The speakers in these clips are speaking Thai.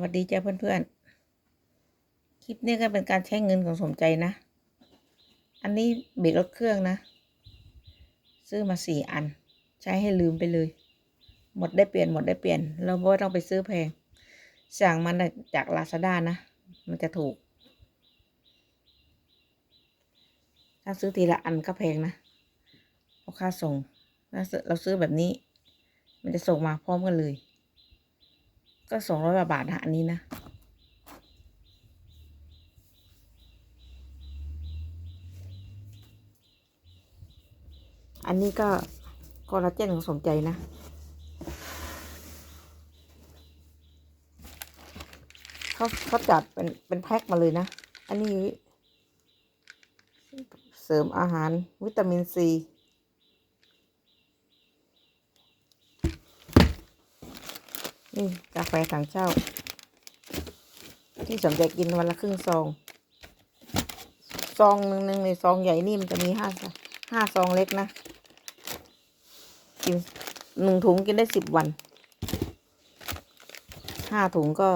วัสดีจ้าเพื่อนๆ คลิปนี้ก็เป็นการใช้เงินของสมใจนะ อันนี้เบรกรถเครื่องนะ ซื้อมาสี่อัน ใช้ให้ลืมไปเลย หมดได้เปลี่ยนหมดได้เปลี่ยน เราไม่ต้องไปซื้อแพง สั่งมันจากลาซาด้านะ มันจะถูก ถ้าซื้อทีละอันก็แพงนะเพราะค่าส่งถ้าเราซื้อแบบนี้ มันจะส่งมาพร้อมกันเลย ก็สองร้อยบาทนะอันนี้นะ อันนี้ก็คอลลาเจนของสมใจนะ เขาเขาจัดเป็นเป็นแพ็คมาเลยนะ อันนี้ เสริมอาหารวิตามินซี นี่กาแฟถังเช่า ที่สมใจกินวันละครึ่งซอง ซองหนึ่งหนึ่งในซองใหญ่นี่มันจะมีห้าห้าซองเล็กนะ กินหนึ่งถุงกินได้สิบวัน ห้าถุงก็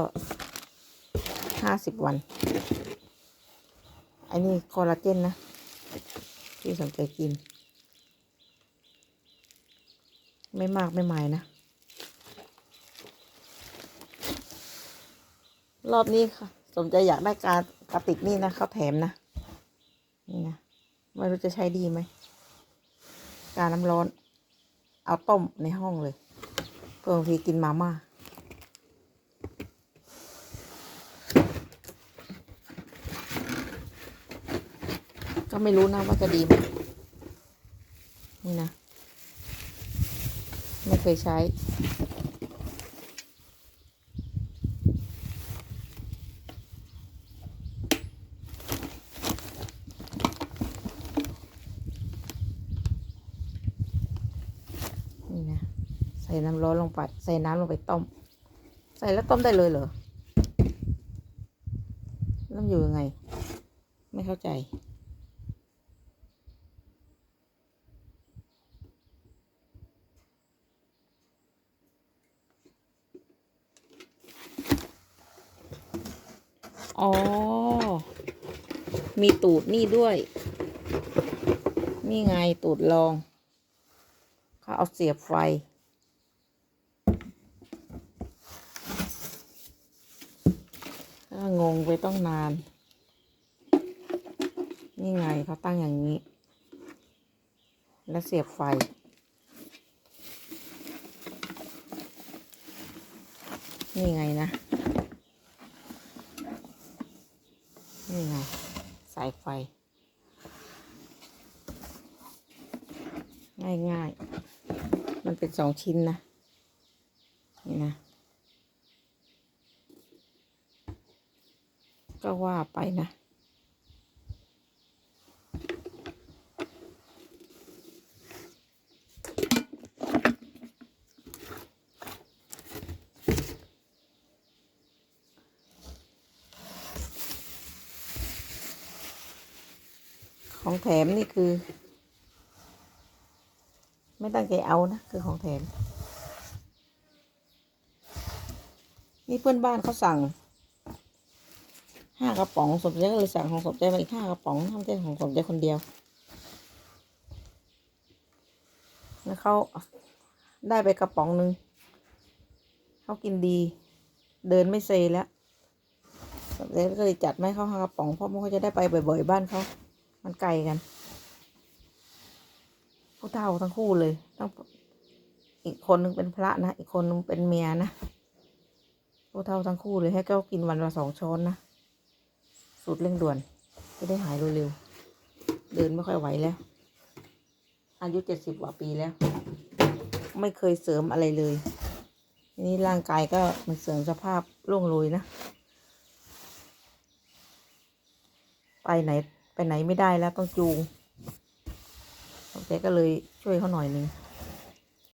ห้าสิบวัน อันนี้คอลลาเจนนะ ที่สนใจกิน ไม่มากไม่หมายนะ รอบนี้ค่ะ สมใจอยากได้การกระติกนี่นะเขาแถมนะ นี่นะ ไม่รู้จะใช้ดีไหม การน้ำร้อน เอาต้มในห้องเลยเพื่อบางทีกินมาม่าก็ไม่รู้นะว่าจะดีไหมนี่นะ ไม่เคยใช้ นี่นะ ใส่น้ำร้อนลงไป ใส่น้ำลงไปต้ม ใส่แล้วต้มได้เลยเหรอต้มอยู่ยังไง ไม่เข้าใจ อ๋อ มีตูดนี่ด้วย นี่ไงตูดรองเขาเอาเสียบไฟ ก็งงไปต้องนาน นี่ไงเขาตั้งอย่างนี้ แล้วเสียบไฟ นี่ไงนะ นี่ไง สายไฟ ง่ายง่ายๆมันเป็นสองชิ้นนะ นี่นะ ก็ว่าไปนะของแถมนี่คือ ไม่ตั้งใจเอานะ คือของแถม นี่เพื่อนบ้านเขาสั่ง ห้ากระป๋องสมใจก็เลยสั่งของสมใจมาอีกห้ากระป๋องทำใจของสมใจคนเดียว แล้วเขาได้ไปกระป๋องหนึ่งเขากินดี เดินไม่เซแล้วสมใจก็เลยจัดไม่เข้าห้ากระป๋องเพราะมันก็จะได้ไปบ่อย ๆ บ้านเขามันไกลกันผู้เฒ่าทั้งคู่เลยต้องอีกคนนึงเป็นพระนะ อีกคนนึงเป็นเมียนะผู้เฒ่าทั้งคู่เลยให้เขากินวันละสองช้อนนะ สูตรเร่งด่วน จะได้หายเร็วๆเดินไม่ค่อยไหวแล้ว อายุเจ็ดสิบกว่าปีแล้ว ไม่เคยเสริมอะไรเลยทีนี้ร่างกายก็มันเสื่อมสภาพร่วงโรยนะ ไปไหนไปไหนไม่ได้แล้วต้องจูงแต่ก็เลยช่วยเขาหน่อยหนึ่ง